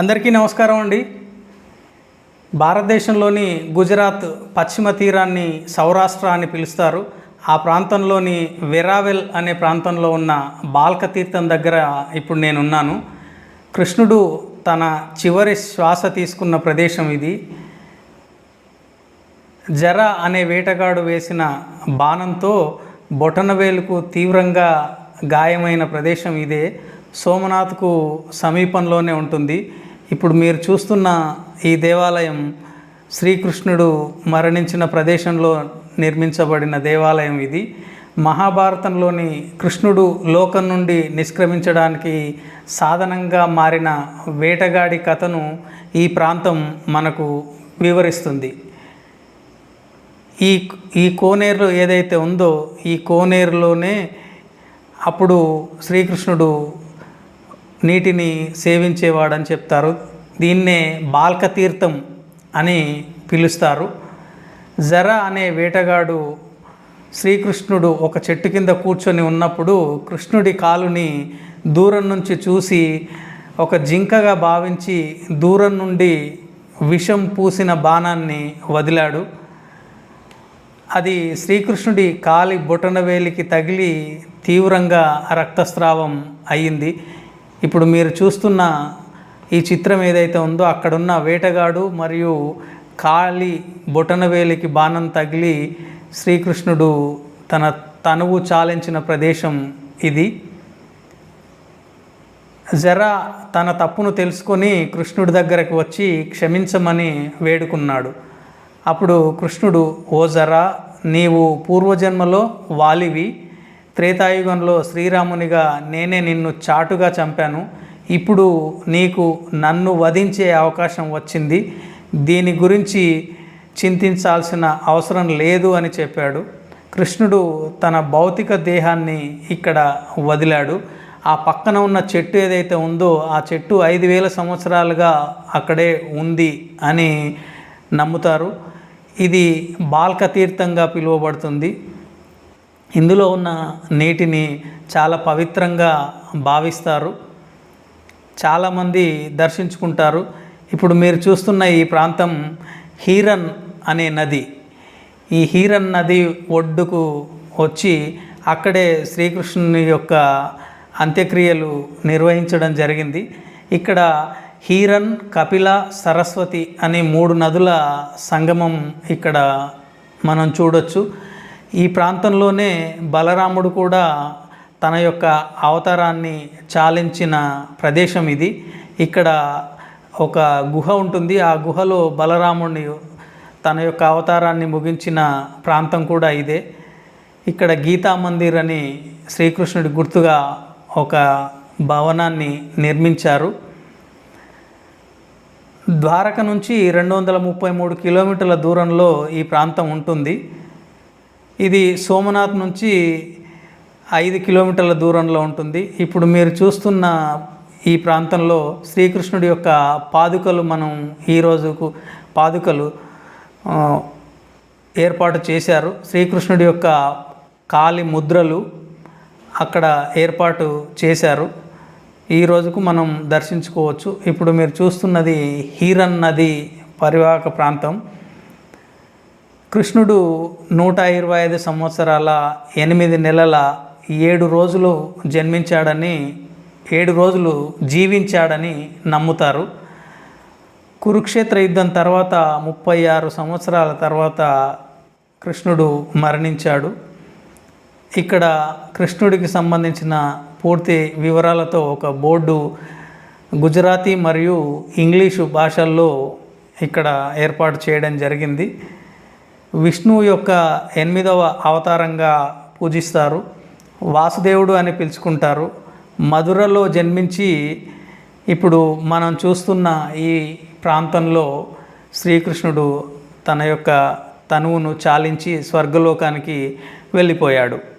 అందరికీ నమస్కారం అండి. భారతదేశంలోని గుజరాత్ పశ్చిమ తీరాన్ని సౌరాష్ట్ర అని పిలుస్తారు. ఆ ప్రాంతంలోని వెరావెల్ అనే ప్రాంతంలో ఉన్న బాల్క తీర్థం దగ్గర ఇప్పుడు నేనున్నాను. కృష్ణుడు తన చివరి శ్వాస తీసుకున్న ప్రదేశం ఇది. జర అనే వేటగాడు వేసిన బాణంతో బొటనవేలుకు తీవ్రంగా గాయమైన ప్రదేశం ఇదే. సోమనాథ్కు సమీపంలోనే ఉంటుంది. ఇప్పుడు మీరు చూస్తున్న ఈ దేవాలయం శ్రీకృష్ణుడు మరణించిన ప్రదేశంలో నిర్మించబడిన దేవాలయం ఇది. మహాభారతంలోని కృష్ణుడు లోకం నుండి నిష్క్రమించడానికి సాధనంగా మారిన వేటగాడి కథను ఈ ప్రాంతం మనకు వివరిస్తుంది. ఈ ఈ కోనేరు ఏదైతే ఉందో ఈ కోనేరులోనే అప్పుడు శ్రీకృష్ణుడు నీటిని సేవించేవాడని చెప్తారు. దీన్నే బాల్క తీర్థం అని పిలుస్తారు. జర అనే వేటగాడు శ్రీకృష్ణుడు ఒక చెట్టు కింద కూర్చొని ఉన్నప్పుడు కృష్ణుడి కాలుని దూరం నుంచి చూసి ఒక జింకగా భావించి దూరం నుండి విషం పూసిన బాణాన్ని వదిలాడు. అది శ్రీకృష్ణుడి కాలి బొటనవేలికి తగిలి తీవ్రంగా రక్తస్రావం అయ్యింది ఇప్పుడు మీరు చూస్తున్న ఈ చిత్రం ఏదైతే ఉందో అక్కడున్న వేటగాడు మరియు కాలి బొటనవేలికి బాణం తగిలి శ్రీకృష్ణుడు తన తనువు చాలించిన ప్రదేశం ఇది. జర తన తప్పును తెలుసుకొని కృష్ణుడి దగ్గరకు వచ్చి క్షమించమని వేడుకున్నాడు. అప్పుడు కృష్ణుడు ఓ జరా నీవు పూర్వజన్మలో వాలివి. త్రేతాయుగంలో శ్రీరామునిగా నేనే నిన్ను చాటుగా చంపాను. ఇప్పుడు నీకు నన్ను వధించే అవకాశం వచ్చింది. దీని గురించి చింతించాల్సిన అవసరం లేదు అని చెప్పాడు. కృష్ణుడు తన భౌతిక దేహాన్ని ఇక్కడ వదిలాడు. ఆ పక్కన ఉన్న చెట్టు ఏదైతే ఉందో ఆ చెట్టు ఐదు వేల సంవత్సరాలుగా అక్కడే ఉంది అని నమ్ముతారు. ఇది బాల్క తీర్థంగా పిలువబడుతుంది. ఇందులో ఉన్న నీటిని చాలా పవిత్రంగా భావిస్తారు. చాలామంది దర్శించుకుంటారు. ఇప్పుడు మీరు చూస్తున్న ఈ ప్రాంతం హీరన్ అనే నది. ఈ హీరన్ నది ఒడ్డుకు వచ్చి అక్కడే శ్రీకృష్ణుని యొక్క అంత్యక్రియలు నిర్వహించడం జరిగింది. ఇక్కడ హీరన్ కపిల సరస్వతి అనే మూడు నదుల సంగమం ఇక్కడ మనం చూడొచ్చు. ఈ ప్రాంతంలోనే బలరాముడు కూడా తన యొక్క అవతారాన్ని చాలించిన ప్రదేశం ఇది. ఇక్కడ ఒక గుహ ఉంటుంది. ఆ గుహలో బలరాముడిని తన యొక్క అవతారాన్ని ముగించిన ప్రాంతం కూడా ఇదే. ఇక్కడ గీతా మందిర్ అని శ్రీకృష్ణుడి గుర్తుగా ఒక భవనాన్ని నిర్మించారు. ద్వారక నుంచి రెండు వందల ముప్పై మూడు కిలోమీటర్ల దూరంలో ఈ ప్రాంతం ఉంటుంది. ఇది సోమనాథ్ నుంచి ఐదు కిలోమీటర్ల దూరంలో ఉంటుంది. ఇప్పుడు మీరు చూస్తున్న ఈ ప్రాంతంలో శ్రీకృష్ణుడి యొక్క పాదుకలు మనం ఈరోజుకు పాదుకలు ఏర్పాటు చేశారు. శ్రీకృష్ణుడి యొక్క కాలి ముద్రలు అక్కడ ఏర్పాటు చేశారు. ఈ రోజుకు మనం దర్శించుకోవచ్చు. ఇప్పుడు మీరు చూస్తున్నది హీరన్ నది పరివాహక ప్రాంతం. కృష్ణుడు నూట ఇరవై ఐదు సంవత్సరాల ఎనిమిది నెలల ఏడు రోజులు జన్మించాడని ఏడు రోజులు జీవించాడని నమ్ముతారు. కురుక్షేత్ర యుద్ధం తర్వాత ముప్పై ఆరు సంవత్సరాల తర్వాత కృష్ణుడు మరణించాడు. ఇక్కడ కృష్ణుడికి సంబంధించిన పూర్తి వివరాలతో ఒక బోర్డు గుజరాతీ మరియు ఇంగ్లీషు భాషల్లో ఇక్కడ ఏర్పాటు చేయడం జరిగింది. విష్ణువు యొక్క ఎనిమిదవ అవతారంగా పూజిస్తారు. వాసుదేవుడు అని పిలుచుకుంటారు. మధురలో జన్మించి ఇప్పుడు మనం చూస్తున్న ఈ ప్రాంతంలో శ్రీకృష్ణుడు తన యొక్క తనువును చాలించి స్వర్గలోకానికి వెళ్ళిపోయాడు.